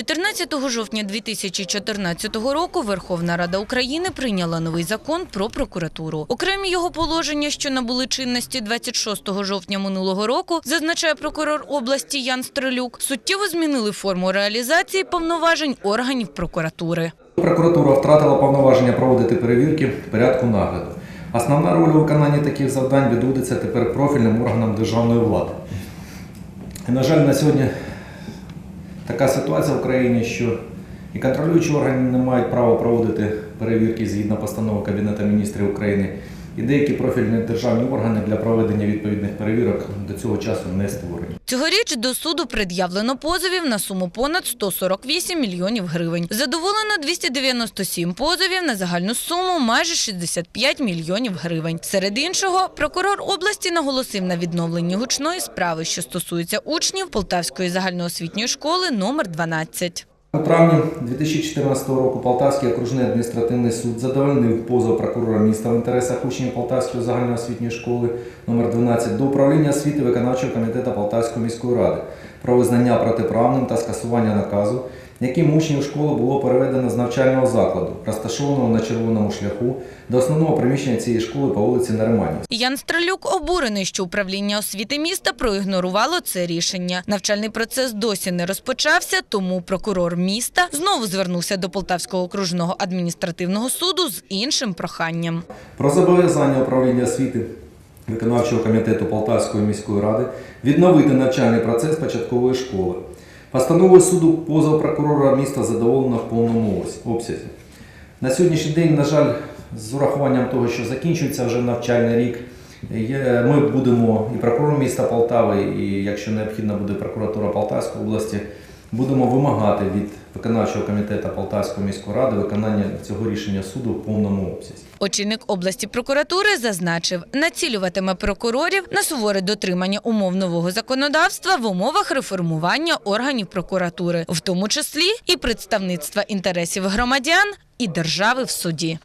14 жовтня 2014 року Верховна Рада України прийняла новий закон про прокуратуру. Окремі його положення, що набули чинності 26 жовтня минулого року, зазначає прокурор області Ян Стрелюк, суттєво змінили форму реалізації повноважень органів прокуратури. Прокуратура втратила повноваження проводити перевірки порядку нагляду. Основна роль у виконанні таких завдань відводиться тепер профільним органам державної влади. І, на жаль, на сьогодні така ситуація в країні, що і контролюючі органи не мають права проводити перевірки згідно постанови Кабінету міністрів України, і деякі профільні державні органи для проведення відповідних перевірок до цього часу не створені. Цьогоріч до суду пред'явлено позовів на суму понад 148 мільйонів гривень. Задоволено 297 позовів на загальну суму майже 65 мільйонів гривень. Серед іншого, прокурор області наголосив на відновленні гучної справи, що стосується учнів Полтавської загальноосвітньої школи номер 12. У травні 2014 року Полтавський окружний адміністративний суд задовольнив позов прокурора міста в інтересах учнів Полтавської загальноосвітньої школи номер 12 до управління освіти виконавчого комітету Полтавської міської ради про визнання протиправним та скасування наказу, яким учнів школи було переведено з навчального закладу, розташованого на червоному шляху до основного приміщення цієї школи по вулиці Нариманівській. Ян Стрелюк обурений, що управління освіти міста проігнорувало це рішення. Навчальний процес досі не розпочався, тому прокурор міста знову звернувся до Полтавського окружного адміністративного суду з іншим проханням. Про зобов'язання управління освіти виконавчого комітету Полтавської міської ради відновити навчальний процес початкової школи. Постановою суду позов прокурора міста задоволено в повному обсязі. На сьогоднішній день, на жаль, з урахуванням того, що закінчується вже навчальний рік, ми будемо і прокурор міста Полтави, і якщо необхідно буде прокуратура Полтавської області, будемо вимагати від виконавчого комітету Полтавської міської ради виконання цього рішення суду в повному обсязі. Очільник області прокуратури зазначив, націлюватиме прокурорів на суворе дотримання умов нового законодавства в умовах реформування органів прокуратури, в тому числі і представництва інтересів громадян і держави в суді.